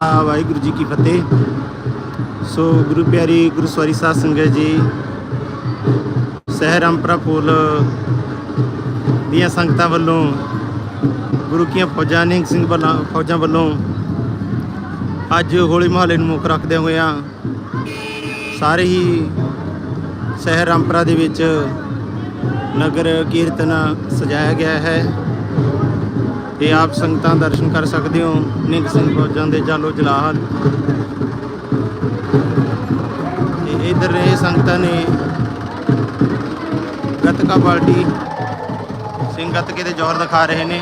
ਆ ਵਾਹਿਗੁਰੂ ਜੀ ਕੀ ਫਤਿਹ। ਸੋ ਗੁਰੂ ਪਿਆਰੀ ਗੁਰੂ ਸਵਾਰੀ ਸਾਧ ਸੰਗਤ ਜੀ ਸਹਿ ਰਾਮਪੁਰਾ ਫੂਲ ਦੀਆਂ ਸੰਗਤਾਂ ਵੱਲੋਂ, ਗੁਰੂ ਕੀਆਂ ਫੌਜਾਂ ਨੇ ਸਿੰਘ ਵੱਲੋਂ, ਫੌਜਾਂ ਵੱਲੋਂ ਅੱਜ ਹੋਲੀ ਮਹੱਲੇ ਨੂੰ ਮੁੱਖ ਰੱਖਦੇ ਹੋਇਆਂ ਸਾਰੇ ਹੀ ਸਹਿ ਰਾਮਪੁਰਾ ਦੇ ਵਿੱਚ ਨਗਰ ਕੀਰਤਨ ਸਜਾਇਆ ਗਿਆ ਹੈ। ਤੇ ਆਪ ਸੰਗਤਾਂ ਦਰਸ਼ਨ ਕਰ ਸਕਦੇ ਹੋ, ਨਿੰਗ ਸਿੰਘ ਫੌਜਾਂ ਦੇ ਜਾਲੋ ਜਲਾਲ ਤੇ ਇਧਰ ਇਹ ਸੰਗਤਾਂ ਨੇ ਗੱਤਕਾ ਪਾਰਟੀ, ਸਿੰਘ ਗੱਤਕੇ ਦੇ ਜ਼ੋਰ ਦਿਖਾ ਰਹੇ ਨੇ।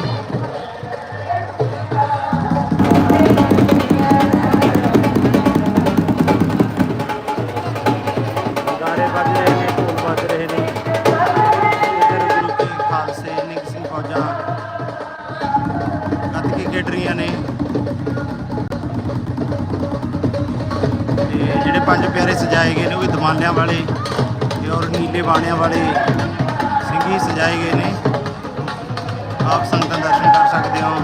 ਰਹੀਆਂ ਨੇ। ਤੇ ਜਿਹੜੇ ਪੰਜ ਪਿਆਰੇ ਸਜਾਏ ਗਏ ਨੇ, ਉਹ ਵੀ ਦਮਾਲਿਆਂ ਵਾਲੇ ਤੇ ਔਰ ਨੀਲੇ ਬਾਣਿਆਂ ਵਾਲੇ ਸਿੰਘੀ ਸਜਾਏ ਗਏ ਨੇ। ਆਪ ਸੰਗਤਾਂ ਦਰਸ਼ਨ ਕਰ ਸਕਦੇ ਹੋ।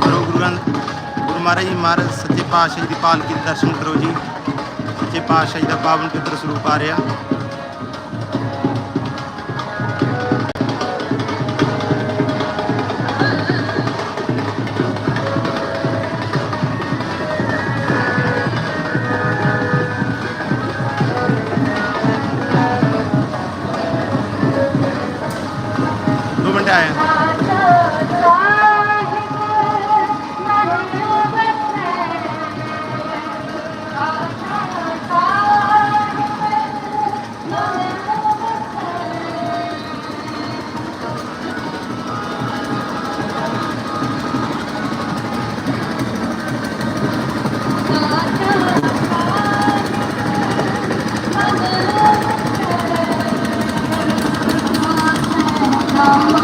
ਕਰੋ ਗੁਰੂ ਗ੍ਰੰਥ ਮਹਾਰਾਜ ਜੀ ਮਹਾਰਾਜ ਪਾਤਸ਼ਾਹ ਜੀ ਦੀ ਪਾਲਕੀ ਦੇ ਦਰਸ਼ਨ ਕਰੋ ਜੀ। ਸੱਚੇ ਪਾਤਸ਼ਾਹ ਜੀ ਦਾ ਪਾਵਨ ਪੁੱਤਰ ਸਰੂਪ ਆ ਰਿਹਾ। ਦੋ ਮਿੰਟ ਆਇਆ Mama.